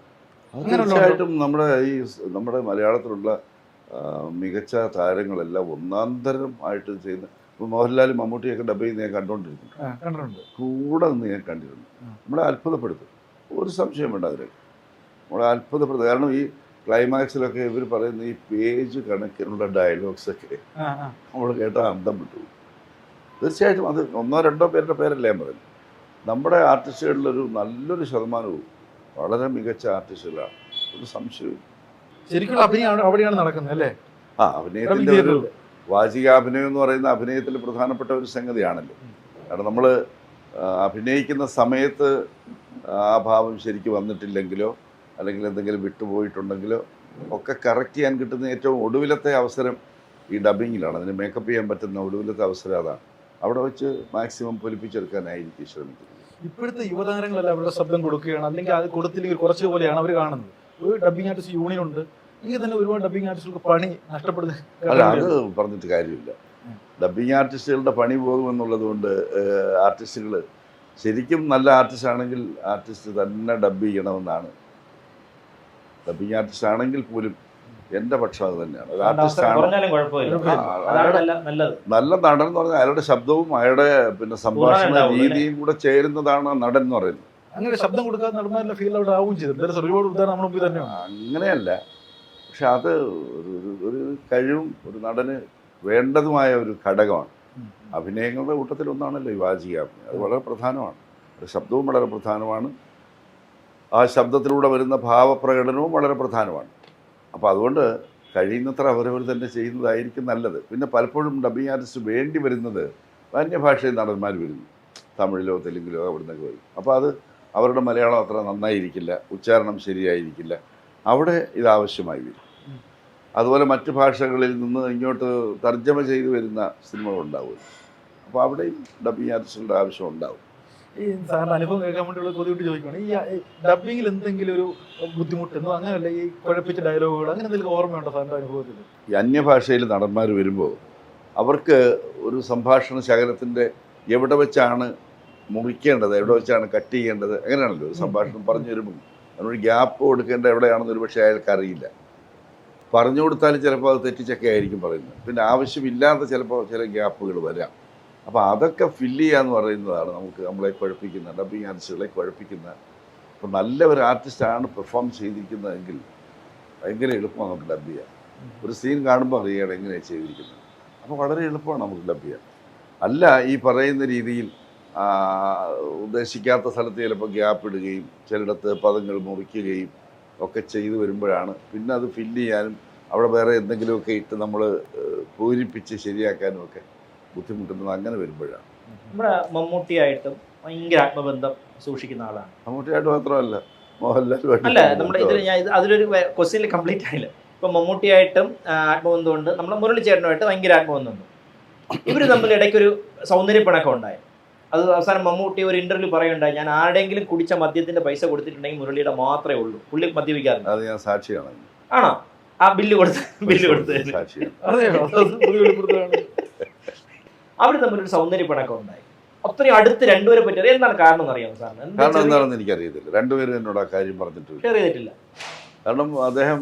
തീർച്ചയായിട്ടും നമ്മുടെ ഈ നമ്മുടെ മലയാളത്തിലുള്ള മികച്ച താരങ്ങളെല്ലാം ഒന്നാന്തരം ആയിട്ട് ചെയ്യുന്ന ഇപ്പോൾ മോഹൻലാൽ മമ്മൂട്ടിയൊക്കെ ഡബ് ചെയ്ത് ഞാൻ കണ്ടുകൊണ്ടിരിക്കുന്നു കണ്ടിട്ടുണ്ട്. കൂടെ നിന്ന് ഞാൻ കണ്ടിരുന്നു. നമ്മളെ അത്ഭുതപ്പെടുത്തും. ഒരു സംശയം വേണ്ട അതിലേക്ക് നമ്മളെ അത്ഭുതപ്പെടുത്തും. കാരണം ഈ ക്ലൈമാക്സിലൊക്കെ ഇവർ പറയുന്ന ഈ പേജ് കണക്കിനുള്ള ഡയലോഗ്സൊക്കെ. നമ്മൾ കേട്ടാൽ അന്തം വിട്ടു. തീർച്ചയായിട്ടും അത് ഒന്നോ രണ്ടോ പേരുടെ പേരല്ല ഞാൻ പറഞ്ഞു നമ്മുടെ ആർട്ടിസ്റ്റുകളിലൊരു നല്ലൊരു ശതമാനവും വളരെ മികച്ച ആർട്ടിസ്റ്റുകളാണ്. ഒരു സംശയവും ശരിക്കും അഭിനയം അവിടെ- അവിടെയാണ് നടക്കുന്നത് അല്ലേ? ആ അഭിനയത്തിന്റെ ഒരു വാചികാഭിനയം എന്ന് പറയുന്ന അഭിനയത്തിൽ പ്രധാനപ്പെട്ട ഒരു സംഗതിയാണല്ലോ. കാരണം നമ്മൾ അഭിനയിക്കുന്ന സമയത്ത് ആ ഭാവം ശരിക്കും വന്നിട്ടില്ലെങ്കിലോ അല്ലെങ്കിൽ എന്തെങ്കിലും വിട്ടുപോയിട്ടുണ്ടെങ്കിലോ ഒക്കെ കറക്റ്റ് ചെയ്യാൻ കിട്ടുന്ന ഏറ്റവും ഒടുവിലത്തെ അവസരം ഈ ഡബിങ്ങിലാണ് അതിന് മേക്കപ്പ് ചെയ്യാൻ പറ്റുന്ന ഒടുവിലത്തെ അവസരം അതാണ്. അവിടെ വെച്ച് മാക്സിമം പൊലിപ്പിച്ചെടുക്കാനായിരിക്കും ശ്രമിക്കുന്നത്. ഇപ്പോഴത്തെ യുവതാരങ്ങളല്ല അവരുടെ ശബ്ദം കൊടുക്കുകയാണ്. അല്ലെങ്കിൽ അത് കൊടുത്തില്ലെങ്കിൽ കുറച്ച് പോലെയാണ് അവർ കാണുന്നത്. ഒരു ഡബിങ് ആർട്ടിസ്റ്റ് യൂണിയൻ ഉണ്ട് എങ്കിൽ തന്നെ ഒരുപാട് ഡബിങ് ആർട്ടിസ്റ്റുകൾക്ക് പണി അല്ല അത് പറഞ്ഞിട്ട് കാര്യമില്ല. ഡബ്ബിംഗ് ഡബിങ് ആർട്ടിസ്റ്റുകളുടെ പണി പോകുമെന്നുള്ളത് കൊണ്ട് ആർട്ടിസ്റ്റുകൾ ശരിക്കും നല്ല ആർട്ടിസ്റ്റ് ആണെങ്കിൽ ആർട്ടിസ്റ്റ് തന്നെ ഡബ് ചെയ്യണമെന്നാണ്. ഡബിങ് ആർട്ടിസ്റ്റ് ആണെങ്കിൽ പോലും എന്റെ പക്ഷം അത് തന്നെയാണ്. ഒരു ആർട്ടിസ്റ്റ് അവസരം കുഴപ്പമില്ല. അതാണ് നല്ല- നല്ല നടൻ എന്ന് പറഞ്ഞാൽ അയാളുടെ ശബ്ദവും അയാളുടെ പിന്നെ സംഭാഷണ രീതിയും കൂടെ ചേരുന്നതാണ് നടൻ എന്ന് പറയുന്നത്. അങ്ങനെ ശബ്ദം കൊടുക്കാതെ നടന്മാരുടെ ഫീൽ അവിടെ ആവുകയും ചെയ്തു. ഒരുപാട് ഉദാഹരണം നമ്മുടെ മുമ്പിൽ തന്നെയാണ് അങ്ങനെയല്ല. പക്ഷെ അത് ഒരു കഴിവും ഒരു നടന് വേണ്ടതുമായ ഒരു ഘടകമാണ്. അഭിനയങ്ങളുടെ കൂട്ടത്തിൽ ഒന്നാണല്ലോ ഈ വാചികാഭിനയം അത് വളരെ പ്രധാനമാണ്. ഒരു ശബ്ദവും വളരെ പ്രധാനമാണ്. ആ ശബ്ദത്തിലൂടെ വരുന്ന ഭാവപ്രകടനവും വളരെ പ്രധാനമാണ്. അപ്പോൾ അതുകൊണ്ട് കഴിയുന്നത്ര അവരവർ തന്നെ ചെയ്യുന്നതായിരിക്കും നല്ലത്. പിന്നെ പലപ്പോഴും ഡബിങ് ആർട്ടിസ്റ്റ് വേണ്ടി വരുന്നത് അന്യഭാഷയിൽ നടന്മാർ വരുന്നു. തമിഴിലോ തെലുങ്കിലോ അവിടെ നിന്നൊക്കെ വരും. അപ്പോൾ അത് അവരുടെ മലയാളം അത്ര നന്നായിരിക്കില്ല ഉച്ചാരണം ശരിയായിരിക്കില്ല. അവിടെ ഇത് ആവശ്യമായി വരും. അതുപോലെ മറ്റ് ഭാഷകളിൽ നിന്ന് ഇങ്ങോട്ട് തർജമ ചെയ്തു വരുന്ന സിനിമകളുണ്ടാവും അപ്പോൾ അവിടെയും ഡബിങ് ആർട്ടിസ്റ്റുകളുടെ ആവശ്യം ഉണ്ടാവും. ഈ സാറിന്റെ അനുഭവം കേൾക്കാൻ വേണ്ടിയുള്ള കൊതിവിട്ട് ചോദിക്കുകയാണ് ഈ ഡബിങ്ങിൽ എന്തെങ്കിലും ഒരു ബുദ്ധിമുട്ടെന്നോ അങ്ങനെയല്ല ഈ കുഴപ്പിച്ച ഡയലോഗുകൾ അങ്ങനെ എന്തെങ്കിലും ഓർമ്മയുണ്ടോ സാറിന്റെ അനുഭവത്തിൽ? ഈ അന്യഭാഷയിൽ നടന്മാർ വരുമ്പോൾ അവർക്ക് ഒരു സംഭാഷണ ശകലത്തിന്റെ എവിടെ വെച്ചാണ് മുറിക്കേണ്ടത്? എവിടെ വെച്ചാണ് കട്ട് ചെയ്യേണ്ടത്? അങ്ങനെയാണല്ലോ സംഭാഷണം പറഞ്ഞു വരുമ്പോൾ അതിനൊരു ഗ്യാപ്പ് കൊടുക്കേണ്ട എവിടെയാണെന്ന് ഒരു പക്ഷേ അയാൾക്ക് അറിയില്ല. പറഞ്ഞു കൊടുത്താൽ ചിലപ്പോൾ അത് തെറ്റിച്ചൊക്കെ ആയിരിക്കും പറയുന്നത്. പിന്നെ ആവശ്യമില്ലാത്ത ചിലപ്പോൾ ചില ഗ്യാപ്പുകൾ വരാം. അപ്പോൾ അതൊക്കെ ഫില്ല് ചെയ്യുക എന്ന് പറയുന്നതാണ് നമുക്ക് നമ്മളെ കുഴപ്പിക്കുന്ന ഡബിങ് ആർട്ടിസ്റ്റുകളെ കുഴപ്പിക്കുന്ന. അപ്പോൾ നല്ല ഒരു ആർട്ടിസ്റ്റാണ് പെർഫോം ചെയ്തിരിക്കുന്നതെങ്കിൽ ഭയങ്കര എളുപ്പമാണ് നമുക്ക് ഡബ് ചെയ്യാൻ. ഒരു സീൻ കാണുമ്പോൾ അറിയണം എങ്ങനെയാണ് ചെയ്തിരിക്കുന്നത്. അപ്പോൾ വളരെ എളുപ്പമാണ് നമുക്ക് ഡബ് ചെയ്യാൻ. അല്ല ഈ പറയുന്ന രീതിയിൽ ഉദ്ദേശിക്കാത്ത സ്ഥലത്ത് ചിലപ്പോൾ ഗ്യാപ്പ് ഇടുകയും ചിലയിടത്ത് പദങ്ങൾ മുറിക്കുകയും ഒക്കെ ചെയ്തു വരുമ്പോഴാണ് പിന്നെ അത് ഫില്ല് ചെയ്യാനും അവിടെ വേറെ എന്തെങ്കിലുമൊക്കെ ഇട്ട് നമ്മൾ പൂരിപ്പിച്ച് ശരിയാക്കാനും ഒക്കെ ബുദ്ധിമുട്ടുന്നത് അങ്ങനെ വരുമ്പോഴാണ്. നമ്മുടെ മമ്മൂട്ടിയായിട്ടും ഭയങ്കര ആത്മബന്ധം സൂക്ഷിക്കുന്ന ആളാണ്. മമ്മൂട്ടിയായിട്ട് മാത്രമല്ല മോഹൻലാൽ അല്ല നമ്മുടെ ഇതിൽ ഞാൻ അതിലൊരു ക്വസ്റ്റ്യൻ കംപ്ലീറ്റ് ആയില്ല. ഇപ്പൊ മമ്മൂട്ടിയായിട്ടും ആത്മബന്ധം ആത്മബന്ധമുണ്ട് നമ്മുടെ മുരളി ചേട്ടനുമായിട്ട് ഭയങ്കര ആത്മബന്ധമുണ്ട് ഇവർ തമ്മിൽ ഇടയ്ക്കൊരു സൗന്ദര്യപ്പിണക്കം ഉണ്ടായി. അത് അവസാനം മമ്മൂട്ടി ഒരു ഇന്റർവ്യൂ പറയുണ്ടായി ഞാൻ ആരുടെങ്കിലും കുടിച്ച മദ്യത്തിന്റെ പൈസ കൊടുത്തിട്ടുണ്ടെങ്കിൽ മുരളിയുടെ മാത്രമേ ഉള്ളൂ. പുള്ളി മദ്യപിക്കാറുണ്ട് അത് ഞാൻ സാക്ഷിയാണ് ആണോ? ആ ബില്ല് കൊടുത്ത് ബില്ല് കൊടുത്ത്. സാക്ഷിയാണ്. അവർ തമ്മിലൊരു സൗന്ദര്യപ്പിണക്കം ഉണ്ടായി അത്രയും അടുത്ത് രണ്ടുപേരെ പറ്റി അറിയാം. എന്താണ് കാരണം എന്ന് അറിയാമോ സാറിന്? കാരണം എന്താണെന്ന് എനിക്കറിയത്തില്ല. രണ്ടുപേരും എന്നോട് ആ കാര്യം പറഞ്ഞിട്ടില്ല ഷെയർ ചെയ്തിട്ടില്ല. കാരണം അദ്ദേഹം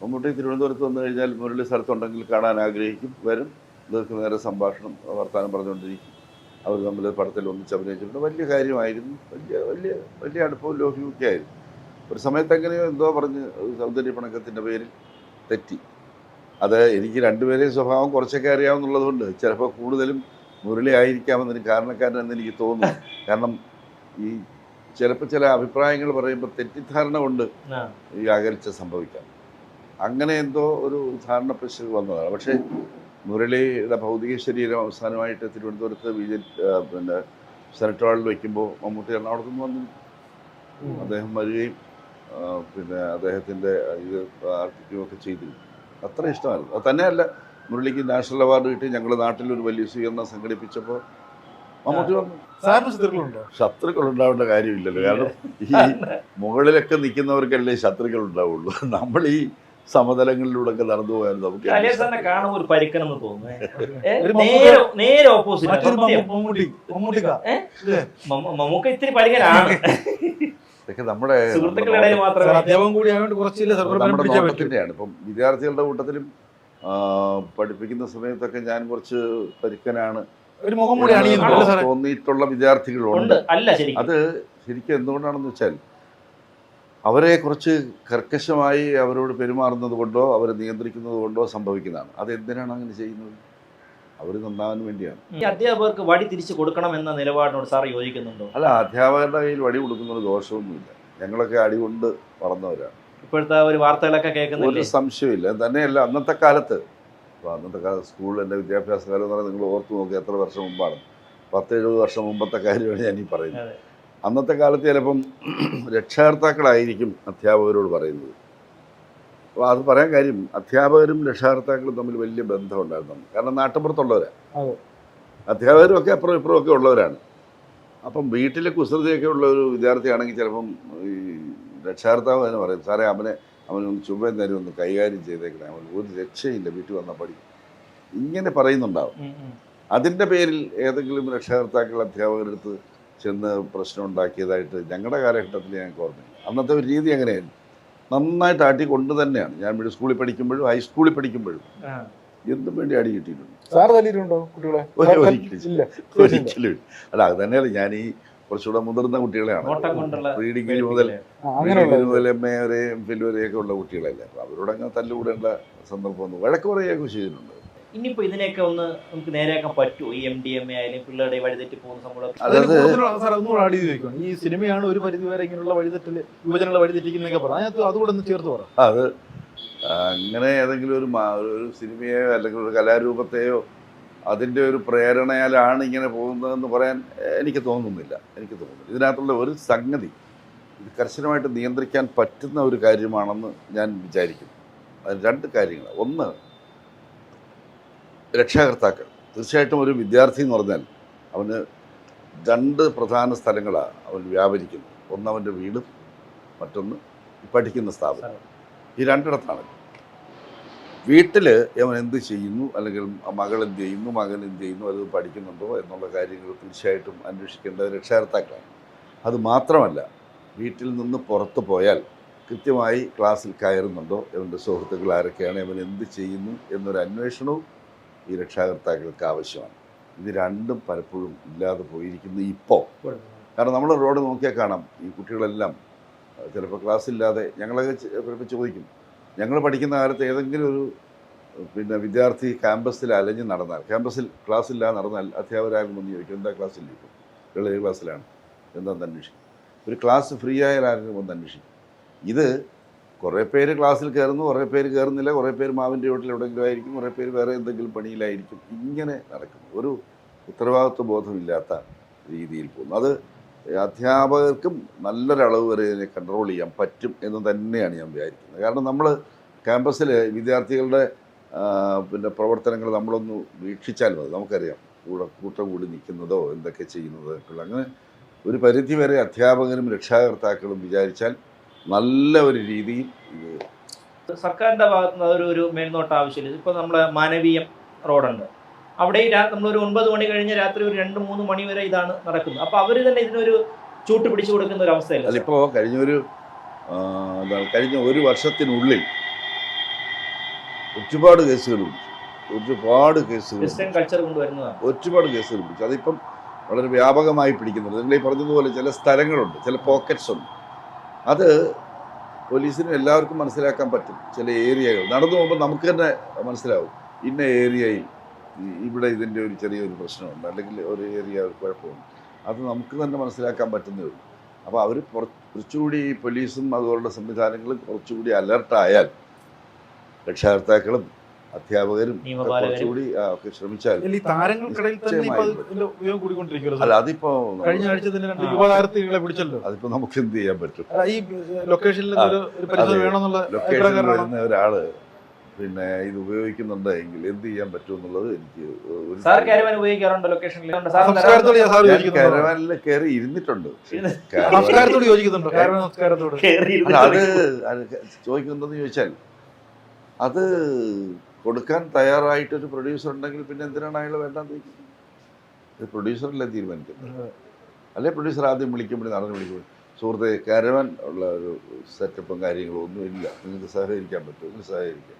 മമ്മൂട്ടി തിരുവനന്തപുരത്ത് വന്നു കഴിഞ്ഞാൽ മുരളി സ്ഥലത്തുണ്ടെങ്കിൽ കാണാൻ ആഗ്രഹിക്കും വരും. ദീർഘനേരം സംഭാഷണം വർത്തമാനം പറഞ്ഞുകൊണ്ടിരിക്കും. അവർ തമ്മിൽ പടത്തിൽ ഒന്നിച്ച് അഭിനയിച്ചിട്ടുണ്ട് വലിയ കാര്യമായിരുന്നു. വലിയ വലിയ വലിയ അടുപ്പവും ലോഹ്യമൊക്കെ ആയിരുന്നു. ഒരു സമയത്ത് എങ്ങനെയോ എന്തോ പറഞ്ഞ് സൗന്ദര്യ പിണക്കത്തിന്റെ പേരിൽ തെറ്റി. അത് എനിക്ക് രണ്ടുപേരെയും സ്വഭാവം കുറച്ചൊക്കെ അറിയാവുന്നുള്ളത് കൊണ്ട് ചിലപ്പോൾ കൂടുതലും മുരളി ആയിരിക്കാമെന്നതിന് കാരണക്കാരനെന്ന് എനിക്ക് തോന്നുന്നു. കാരണം ഈ ചിലപ്പോൾ ചില അഭിപ്രായങ്ങൾ പറയുമ്പോൾ തെറ്റിദ്ധാരണ കൊണ്ട് ഈ അകൽച്ച സംഭവിക്കാം. അങ്ങനെ എന്തോ ഒരു ധാരണ പ്രശ്നം വന്നതാണ്. പക്ഷേ മുരളിയുടെ ഭൗതിക ശരീരം അവസാനമായിട്ട് തിരുവനന്തപുരത്ത് ബി ജെ പിന്നെ സെനറ്റ് ഹാളിൽ വയ്ക്കുമ്പോൾ മമ്മൂട്ടി എറണാകുളത്ത് നിന്ന് വന്നു അദ്ദേഹം വരികയും പിന്നെ അദ്ദേഹത്തിന്റെ ഇത് പ്രാർത്ഥിക്കുകയൊക്കെ ചെയ്തു അത്ര ഇഷ്ടമായിരുന്നു. അത് തന്നെയല്ല മുരളിക്ക് നാഷണൽ അവാർഡ് കിട്ടി ഞങ്ങൾ നാട്ടിൽ ഒരു വലിയ സ്വീകരണം സംഘടിപ്പിച്ചപ്പോൾ മമ്മൂട്ടി വന്നു. സാറിന് ശത്രുക്കളുണ്ടോ? ശത്രുക്കൾ ഉണ്ടാവേണ്ട കാര്യമില്ലല്ലോ. കാരണം ഈ മുകളിലൊക്കെ നിൽക്കുന്നവർക്കല്ലേ ശത്രുക്കൾ ഉണ്ടാവുള്ളൂ നമ്മൾ ഈ സമതലങ്ങളിലൂടെ ഒക്കെ നടന്നു പോയാൽ നമുക്ക് കാണുമ്പോൾ ഒരു പരിക്കണമെന്ന് തോന്നുന്നു. നേരെ നേരെ ഓപ്പോസിറ്റ് മമ്മൂട്ടി മമ്മൂക്ക ഇത്തിരി പരിക്കനാണ്. ഇതൊക്കെ നമ്മുടെ അധ്യാപകം കൂടി ആയതുകൊണ്ട് കുറച്ചില്ല ഇപ്പം വിദ്യാർത്ഥികളുടെ കൂട്ടത്തിലും പഠിപ്പിക്കുന്ന സമയത്തൊക്കെ ഞാൻ കുറച്ച് പരുക്കനാണ്. ഒരു മുഖം കൂടി തോന്നിയിട്ടുള്ള വിദ്യാർത്ഥികളുണ്ട്. ഉണ്ട്. അല്ല ശരിക്കും. അത് ശരിക്കും എന്തുകൊണ്ടാണെന്ന് വെച്ചാൽ അവരെ കുറച്ച് കർക്കശമായി അവരോട് പെരുമാറുന്നത് കൊണ്ടോ അവരെ നിയന്ത്രിക്കുന്നത് കൊണ്ടോ സംഭവിക്കുന്നതാണ്. അത് എന്തിനാണ് അങ്ങനെ ചെയ്യുന്നത്? അവർ നന്നാവാൻ വേണ്ടിയാണ്. ഈ അധ്യാപകർക്ക് വടി തിരിച്ചു കൊടുക്കണം എന്ന നിലപാടിനോട് സാർ യോജിക്കുന്നുണ്ടോ? അല്ല അധ്യാപകരുടെ കയ്യിൽ വടി കൊടുക്കുന്നത് ദോഷമൊന്നുമില്ല. ഞങ്ങളൊക്കെ അടി കൊണ്ട് വളർന്നവരാണ്. ഇപ്പോഴത്തെ ഒരു വാർത്തകളൊക്കെ ഒരു കേൾക്കുന്നില്ലേ സംശയമില്ല തന്നെയല്ല അന്നത്തെ കാലത്ത്. ഇപ്പോൾ അന്നത്തെ കാലത്ത് സ്കൂളിൽ എന്റെ വിദ്യാഭ്യാസ കാലം എന്ന് പറഞ്ഞാൽ നിങ്ങൾ ഓർത്ത് നോക്കി എത്ര വർഷം മുമ്പാണ്. പത്ത് എഴുപത് വർഷം മുമ്പത്തെ കാര്യമാണ് ഞാൻ ഈ പറയുന്നത്. അന്നത്തെ കാലത്ത് ചിലപ്പം രക്ഷകർത്താക്കളായിരിക്കും അധ്യാപകരോട് പറയുന്നത്. അപ്പോൾ അത് പറയാൻ കാര്യം അധ്യാപകരും രക്ഷകർത്താക്കളും തമ്മിൽ വലിയ ബന്ധമുണ്ടായിരുന്നു. ഉണ്ടായിരുന്നു കാരണം നാട്ടുമ്പുറത്തുള്ളവരാണ് അതെ. അധ്യാപകരും ഒക്കെ അപ്പുറം ഇപ്പുറം ഒക്കെ ഉള്ളവരാണ്. അപ്പം വീട്ടിലെ കുസൃതിയൊക്കെ ഉള്ള ഒരു വിദ്യാർത്ഥിയാണെങ്കിൽ ചിലപ്പം ഈ രക്ഷകർത്താവ് തന്നെ പറയും സാറേ അവനെ അവനൊന്ന് ചുമ്മാ തരും ഒന്ന് കൈകാര്യം ചെയ്തേക്കണേ. അവൻ ഒരു രക്ഷയില്ല വീട്ടിൽ വന്ന പടി ഇങ്ങനെ പറയുന്നുണ്ടാവും. അതിന്റെ പേരിൽ ഏതെങ്കിലും രക്ഷകർത്താക്കൾ അധ്യാപകരെടുത്ത് ചെന്ന് പ്രശ്നം ഉണ്ടാക്കിയതായിട്ട് ഞങ്ങളുടെ കാലഘട്ടത്തിൽ ഞങ്ങൾക്ക് ഓർമ്മയില്ല. അന്നത്തെ ഒരു രീതി അങ്ങനെയായിരുന്നു. നന്നായിട്ട് അടി കൊണ്ട് തന്നെയാണ്. ഞാൻ മിഡിൽ സ്കൂളിൽ പഠിക്കുമ്പോഴും ഹൈസ്കൂളിൽ പഠിക്കുമ്പോഴും. എന്തും വേണ്ടി അടി കിട്ടിയിട്ടുണ്ട്. സാർ തല്ലിയിട്ടുണ്ടോ കുട്ടികളെ? ഒരു- ഒരിക്കലും ഇല്ല. ഒരിക്കലും ഇല്ല. അല്ല അത് തന്നെയല്ല. ഞാൻ ഈ കുറച്ചുകൂടെ മുതിർന്ന കുട്ടികളെയാണ്. പ്രീ ഡിഗ്രി മുതൽ മുതൽ എം എ വരെ എം ഫിൽ വരെയൊക്കെ ഉള്ള കുട്ടികളല്ലേ. അവരോടങ്ങ് തല്ലുകൂടേണ്ട സന്ദർഭമൊന്നും വഴക്ക് പറയുകയൊക്കെ ചെയ്തിട്ടുണ്ട്. ഇനിയിപ്പോ ഇതിനെയൊക്കെ ഒന്ന് നമുക്ക് നേരെയാക്കാൻ പറ്റുമോ ഈ എം ഡി എം എ ആയാലും പിള്ളേരുടെ വഴിതെറ്റി പോകുന്ന സംഭവം ഈ സിനിമയാണ് ഒരു പരിധി വരെ ഇങ്ങനെയുള്ള വഴിതെറ്റിൽ യുവജനങ്ങളെ വഴിതെറ്റിക്കുന്നൊക്കെ പറഞ്ഞു അതിനകത്ത് അതുകൂടെ ഒന്ന് ചേർത്ത് പറ. അത് അങ്ങനെ ഏതെങ്കിലും ഒരു ഒരു സിനിമയോ അല്ലെങ്കിൽ ഒരു കലാരൂപത്തെയോ അതിന്റെ ഒരു പ്രേരണയാലാണ് ഇങ്ങനെ പോകുന്നതെന്ന് പറയാൻ എനിക്ക് തോന്നുന്നില്ല. എനിക്ക് തോന്നുന്നില്ല. ഇതിനകത്തുള്ള ഒരു സംഗതി ഇത് കർശനമായിട്ട് നിയന്ത്രിക്കാൻ പറ്റുന്ന ഒരു കാര്യമാണെന്ന് ഞാൻ വിചാരിക്കുന്നു. അത് രണ്ട് കാര്യങ്ങൾ ഒന്ന് രക്ഷാകർത്താക്കൾ. തീർച്ചയായിട്ടും ഒരു വിദ്യാർത്ഥി എന്ന് പറഞ്ഞാൽ അവന് രണ്ട് പ്രധാന സ്ഥലങ്ങളാണ് അവൻ വ്യാപരിക്കുന്നത്. ഒന്ന് അവന്റെ വീടും മറ്റൊന്ന് പഠിക്കുന്ന സ്ഥാപനം. ഈ രണ്ടിടത്താണ്. വീട്ടിൽ അവൻ എന്ത് ചെയ്യുന്നു? അല്ലെങ്കിൽ മകൾ എന്ത് ചെയ്യുന്നു? മകൻ എന്ത് ചെയ്യുന്നു? അത് പഠിക്കുന്നുണ്ടോ? എന്നുള്ള കാര്യങ്ങൾ തീർച്ചയായിട്ടും അന്വേഷിക്കേണ്ടത് രക്ഷാകർത്താക്കളാണ്. അത് മാത്രമല്ല വീട്ടിൽ നിന്ന് പുറത്തു പോയാൽ കൃത്യമായി ക്ലാസ്സിൽ കയറുന്നുണ്ടോ? അവന്റെ സുഹൃത്തുക്കൾ ആരൊക്കെയാണ്? അവൻ എന്ത് ചെയ്യുന്നു? എന്നൊരു അന്വേഷണവും ഈ രക്ഷാകർത്താക്കൾക്ക് ആവശ്യമാണ്. ഇത് രണ്ടും പലപ്പോഴും ഇല്ലാതെ പോയിരിക്കുന്നു ഇപ്പോൾ കാരണം നമ്മൾ റോഡ് നോക്കിയാൽ കാണാം ഈ കുട്ടികളെല്ലാം ചിലപ്പോൾ ക്ലാസ് ഇല്ലാതെ ഞങ്ങളൊക്കെ ചിലപ്പോൾ ചോദിക്കും. ഞങ്ങൾ പഠിക്കുന്ന കാലത്ത് ഏതെങ്കിലും ഒരു പിന്നെ വിദ്യാർത്ഥി ക്യാമ്പസിൽ അലഞ്ഞ് നടന്നാൽ ക്യാമ്പസിൽ ക്ലാസ് ഇല്ലാതെ നടന്നാൽ അധ്യാപകരാകുമ്പോൾ ചോദിക്കും എന്താ ക്ലാസ്സില്ല ഇയാൾ ഏത് ക്ലാസ്സിലാണ്? എന്താണെന്ന് അന്വേഷിക്കും. ഒരു ക്ലാസ് ഫ്രീ ആയാൽ ആരെങ്കിലും ഒന്ന് അന്വേഷിക്കും. ഇത് കുറേ പേര് ക്ലാസ്സിൽ കയറുന്നു കുറേ പേര് കയറുന്നില്ല കുറേ പേര് മാവിന്റെ വീട്ടിൽ എവിടെയെങ്കിലും ആയിരിക്കും കുറേ പേര് വേറെ എന്തെങ്കിലും പണിയിലായിരിക്കും. ഇങ്ങനെ നടക്കുന്നു. ഒരു ഉത്തരവാദിത്വ ബോധമില്ലാത്ത രീതിയിൽ പോകുന്നു. അത് അധ്യാപകർക്കും നല്ലൊരളവ് വരെ ഇതിനെ കൺട്രോൾ ചെയ്യാൻ പറ്റും എന്ന് തന്നെയാണ് ഞാൻ വിചാരിക്കുന്നത്. കാരണം നമ്മൾ ക്യാമ്പസിൽ വിദ്യാർത്ഥികളുടെ പിന്നെ പ്രവർത്തനങ്ങൾ നമ്മളൊന്ന് വീക്ഷിച്ചാൽ മതി. നമുക്കറിയാം കൂടെ കൂട്ടം കൂടി നിൽക്കുന്നതോ എന്തൊക്കെ ചെയ്യുന്നതോ അങ്ങനെ ഒരു പരിധി വരെ അധ്യാപകരും രക്ഷാകർത്താക്കളും വിചാരിച്ചാൽ നല്ല ഒരു രീതിയിൽ സർക്കാരിന്റെ സർക്കാരിന്റെ ഭാഗത്ത് നിന്ന് ഒരു ഒരു മേൽനോട്ട ആവശ്യമില്ല. ഇപ്പൊ നമ്മളെ മാനവീയം റോഡുണ്ട്. അവിടെ നമ്മളൊരു ഒൻപത് മണി കഴിഞ്ഞ് രാത്രി ഒരു രണ്ട് മൂന്ന് മണി വരെ ഇതാണ് നടക്കുന്നത്. അപ്പൊ അവർ തന്നെ ഇതിനൊരു ചൂട്ട് പിടിച്ചു കൊടുക്കുന്ന ഒരു അവസ്ഥയല്ല? അതിപ്പോൾ കഴിഞ്ഞൊരു കഴിഞ്ഞ ഒരു വർഷത്തിനുള്ളിൽ ഒരുപാട് കേസുകൾ പിടിച്ചു. ഒരുപാട് കേസുകൾ ക്രിസ്ത്യൻ കൾച്ചർ കൊണ്ടുവരുന്നതാണ്. ഒരുപാട് കേസുകൾ പിടിച്ചു. അതിപ്പം വളരെ വ്യാപകമായി പിടിക്കുന്നുണ്ട്. നിങ്ങൾ ഈ പറഞ്ഞതുപോലെ ചില സ്ഥലങ്ങളുണ്ട് ചില പോക്കറ്റ്സ് ഉണ്ട്. അത് പോലീസിനും എല്ലാവർക്കും മനസ്സിലാക്കാൻ പറ്റും ചില ഏരിയകൾ. നടന്നു പോകുമ്പോൾ നമുക്ക് തന്നെ മനസ്സിലാവും. ഇന്ന ഏരിയയിൽ ഇവിടെ ഇതിന്റെ ഒരു ചെറിയൊരു പ്രശ്നമുണ്ട്. അല്ലെങ്കിൽ ഒരു ഏരിയ ഒരു കുഴപ്പമുണ്ട്. അത് നമുക്ക് തന്നെ മനസ്സിലാക്കാൻ പറ്റുന്നേ ഉള്ളൂ. അപ്പോൾ അവർ കുറച്ചുകൂടി പോലീസും അതുപോലുള്ള സംവിധാനങ്ങളും കുറച്ചുകൂടി അലർട്ടായാൽ രക്ഷാകർത്താക്കളും അധ്യാപകരും. കുറച്ചുകൂടി ഒക്കെ ശ്രമിച്ചാൽ ഈ താരങ്ങൾക്കിടയിൽ തന്നെ ഇപ്പൊ ഇതിന്റെ ഉപയോഗം കൂടിക്കൊണ്ടിരിക്കുമല്ലോ അല്ല അതിപ്പോ കഴിഞ്ഞ ആഴ്ച തന്നെ രണ്ട്. യുവതാരത്തികളെ പിടിച്ചല്ലോ. അതിപ്പോ നമുക്ക് എന്ത് ചെയ്യാൻ പറ്റും? അല്ല, ഈ ലൊക്കേഷനിൽ ലൊക്കേഷനിൽ വരുന്ന ഒരാൾ പിന്നെ ഇത് ഉപയോഗിക്കുന്നുണ്ട് എങ്കിൽ എന്ത് ചെയ്യാൻ പറ്റും എന്നുള്ളത് എനിക്ക് കാരവാനിൽ കയറി ഇരുന്നിട്ടുണ്ട്. അത് അത് ചോദിക്കുന്നതെന്ന് ചോദിച്ചാൽ അത് കൊടുക്കാൻ തയ്യാറായിട്ടൊരു പ്രൊഡ്യൂസർ ഉണ്ടെങ്കിൽ പിന്നെ എന്തിനാണ് അയാൾ വേണ്ടാന്ന് ചോദിക്കുന്നത്? പ്രൊഡ്യൂസറല്ലേ തീരുമാനിക്കുന്നത്? അല്ലെ പ്രൊഡ്യൂസർ ആദ്യം വിളിക്കുമ്പോൾ നടന്ന് വിളിക്കുമ്പോൾ സുഹൃത്തെ കരവൻ ഉള്ള ഒരു സെറ്റപ്പും കാര്യങ്ങളും ഒന്നും ഇല്ല. നിങ്ങൾക്ക് സഹകരിക്കാൻ പറ്റും നിങ്ങൾ സഹകരിക്കാം.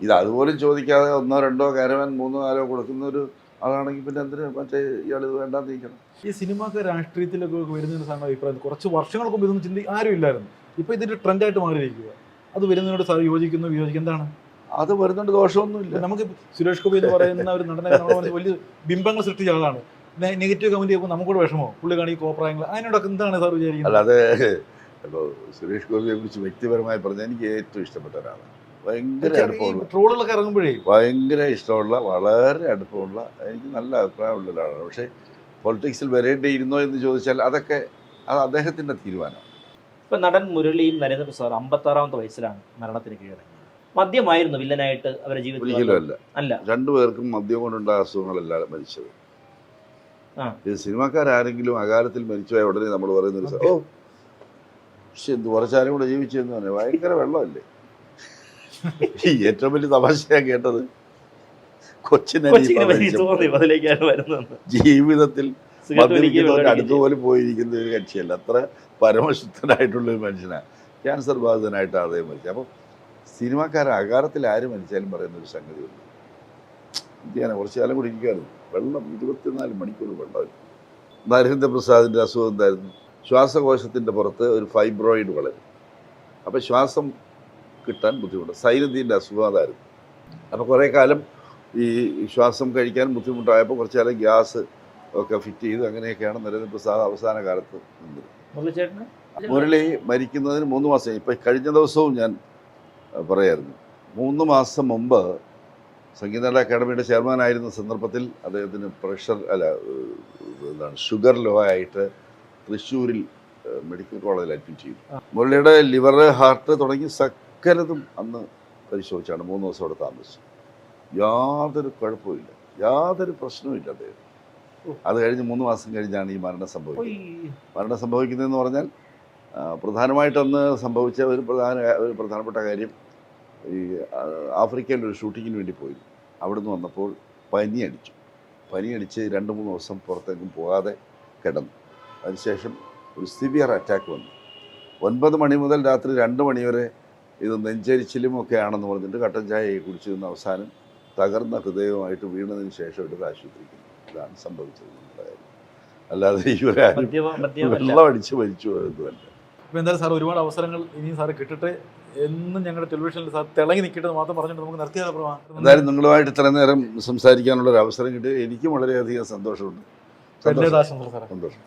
ഇത് അതുപോലും ചോദിക്കാതെ ഒന്നോ രണ്ടോ കരവൻ മൂന്നോ നാലോ കൊടുക്കുന്ന ഒരു ആളാണെങ്കിൽ പിന്നെ എന്തിന് മറ്റേ ഇയാൾ ഇത് വേണ്ടാന്ന് ചോദിക്കണം? ഈ സിനിമക്ക് രാഷ്ട്രീയത്തിലൊക്കെ വരുന്നതിന് സാറിന്റെ അഭിപ്രായം കുറച്ച് വർഷങ്ങൾക്ക് മുമ്പ് ഇതൊന്നും ചിന്തി ആരും ഇല്ലായിരുന്നു ഇപ്പൊ ഇതിന്റെ ട്രെൻഡായിട്ട് മാറിയിരിക്കുക അത് വരുന്നതിനോട് യോജിക്കുന്നു വിയോജിക്കും എന്താണ്? അത് വരുന്നുണ്ട് ദോഷമൊന്നുമില്ല. നമുക്ക് സുരേഷ് ഗോപി എന്ന് പറയുന്ന ഒരു നടനെ നമ്മുടെ വലിയ ബിംബങ്ങൾ സൃഷ്ടിച്ച ആളാണ്. നെഗറ്റീവ് കമന്റ് ചെയ്യുമ്പോൾ നമുക്കൂടെ വിഷമോ പുള്ളി കാണി കോപ്രായങ്ങൾ. അതിനോടൊക്കെ എന്താണ് സാർ വിചാരിക്കുന്നത്? അല്ലാതെ ഇപ്പോൾ സുരേഷ് ഗോപിയെ കുറിച്ച് വ്യക്തിപരമായി പറഞ്ഞാൽ എനിക്ക് ഏറ്റവും ഇഷ്ടപ്പെട്ട ഒരാളാണ്. ഭയങ്കര അടുപ്പമുള്ള ട്രോളുകളൊക്കെ ഇറങ്ങുമ്പോഴേ ഭയങ്കര ഇഷ്ടമുള്ള വളരെ അടുപ്പമുള്ള എനിക്ക് നല്ല അഭിപ്രായമുള്ള ഒരാളാണ്. പക്ഷേ പൊളിറ്റിക്സിൽ വരേണ്ടിയിരുന്നോ എന്ന് ചോദിച്ചാൽ അതൊക്കെ അത് അദ്ദേഹത്തിന്റെ തീരുമാനമാണ്. ഇപ്പം നടൻ മുരളിയും നരേന്ദ്രപ്രസാദ് അമ്പത്താറാമത്തെ വയസ്സിലാണ് മരണത്തിന് കീഴടങ്ങിയത്. മദ്യമായിരുന്നു വില്ലനായിട്ട് അവരുടെ ജീവിതത്തിൽ ഒരിക്കലും അല്ല. അല്ല രണ്ടുപേർക്കും മദ്യം കൊണ്ടുണ്ടായ അസുഖങ്ങളല്ല മരിച്ചത്. ആ. ഇത് സിനിമാക്കാരെങ്കിലും അകാലത്തിൽ മരിച്ചുപോയ ഉടനെ നമ്മൾ പറയുന്ന ഒരു സ- ഓ പക്ഷെ എന്ത് കുറച്ചാലും കൂടെ ജീവിച്ചെന്ന് പറഞ്ഞു ഭയങ്കര വെള്ളമല്ലേ? ഈ ഏറ്റവും വലിയ തമാശയാണ് ഞാൻ കേട്ടത്. കൊച്ചിനെ കൊച്ചിങ്ങനെ വലിയ തോന്നി അതിലേക്കാണ് വരുന്നത്. ജീവിതത്തിൽ സിഗരറ്റ് വലിക്കുകയും മദ്യപിക്കുന്നവരുടെ വെള്ളം അടുത്ത് പോലും പോയിരിക്കുന്ന ഒരു കക്ഷിയല്ല. അത്ര പരമശുദ്ധനായിട്ടുള്ള ഒരു മനുഷ്യനാണ് ക്യാൻസർ ബാധിതനായിട്ട് അദ്ദേഹം മരിച്ചത്. അപ്പം സിനിമാക്കാരൻ അകാരത്തിൽ ആര് മരിച്ചാലും പറയുന്ന ഒരു സംഗതിയുണ്ട് എന്ത് ഇന്ത്യയാണ് കുറച്ച് കാലം കൂടി ഇരിക്കാറുണ്ട് വെള്ളം ഇരുപത്തിനാല് മണിക്കൂർ വെള്ളം നരേന്ദ്രപ്രസാദിന്റെ അസുഖം എന്തായിരുന്നു? ശ്വാസകോശത്തിന്റെ പുറത്ത് ഒരു ഫൈബ്രോയിഡ് വളരും. അപ്പോൾ ശ്വാസം കിട്ടാൻ ബുദ്ധിമുട്ട്. സൈനത്തിന്റെ അസുഖം അതായിരുന്നു. അപ്പോൾ കുറേ കാലം ഈ ശ്വാസം കഴിക്കാൻ ബുദ്ധിമുട്ടായപ്പോൾ കുറച്ച് കാലം ഗ്യാസ് ഒക്കെ ഫിറ്റ് ചെയ്ത്. അങ്ങനെയൊക്കെയാണ് നരേന്ദ്രപ്രസാദ് അവസാന കാലത്ത് നിന്നത് മുരളി മരിക്കുന്നതിന് മൂന്ന് മാസം. ഇപ്പം കഴിഞ്ഞ ദിവസവും ഞാൻ പറയായിരുന്നു. മൂന്ന് മാസം മുമ്പ് സംഗീത അക്കാദമിയുടെ ചെയർമാൻ ആയിരുന്ന സന്ദർഭത്തിൽ അദ്ദേഹത്തിന് പ്രഷർ അല്ല എന്താണ് ഷുഗർ ലോ ആയിട്ട് തൃശ്ശൂരിൽ മെഡിക്കൽ കോളേജിൽ അഡ്മിറ്റ് ചെയ്തു. മുരളിയുടെ ലിവർ ഹാർട്ട് തുടങ്ങി സകലതും അന്ന് പരിശോധിച്ചാണ് മൂന്ന് ദിവസം അവിടെ താമസിച്ചു. യാതൊരു കുഴപ്പമില്ല യാതൊരു പ്രശ്നവുമില്ല അദ്ദേഹം. അത് കഴിഞ്ഞ് മൂന്ന് മാസം കഴിഞ്ഞാണ് ഈ മരണം സംഭവിക്കുന്നത്. മരണം സംഭവിക്കുന്നതെന്ന് പറഞ്ഞാൽ പ്രധാനമായിട്ടന്ന് സംഭവിച്ച ഒരു പ്രധാന ഒരു പ്രധാനപ്പെട്ട കാര്യം ഈ ആഫ്രിക്കയിൽ ഒരു ഷൂട്ടിങ്ങിന് വേണ്ടി പോയി. അവിടെ നിന്ന് വന്നപ്പോൾ പനി അടിച്ചു. പനി അടിച്ച് രണ്ട് മൂന്ന് ദിവസം പുറത്തേക്കും പോകാതെ കിടന്നു. അതിനുശേഷം ഒരു സിവിയർ അറ്റാക്ക് വന്നു. ഒൻപത് മണി മുതൽ രാത്രി രണ്ട് മണി വരെ ഇത് നെഞ്ചരിച്ചിലും ഒക്കെ ആണെന്ന് പറഞ്ഞിട്ട് കട്ടൻ ചായ കുടിച്ചു നിന്ന് അവസാനം തകർന്ന ഹൃദയവുമായിട്ട് വീണതിന് ശേഷം എടുത്ത് ആശുപത്രിക്ക് ഇതാണ് സംഭവിച്ചത് അല്ലാതെ ഈ ഒരു വെള്ളം അടിച്ച് മരിച്ചു ഇപ്പൊ എന്തായാലും സാർ ഒരുപാട് അവസരങ്ങൾ ഇനിയും സാറ് കിട്ടട്ടെ എന്നും ഞങ്ങളുടെ ടെലിവിഷനിൽ തിളങ്ങി നിൽക്കട്ടെ മാത്രം പറഞ്ഞിട്ട് നമുക്ക് നിർത്തിയാൽ എന്തായാലും നിങ്ങളുമായിട്ട് ഇത്ര നേരം സംസാരിക്കാനുള്ള ഒരു അവസരം കിട്ടി എനിക്കും വളരെയധികം സന്തോഷമുണ്ട്. സന്തോഷം.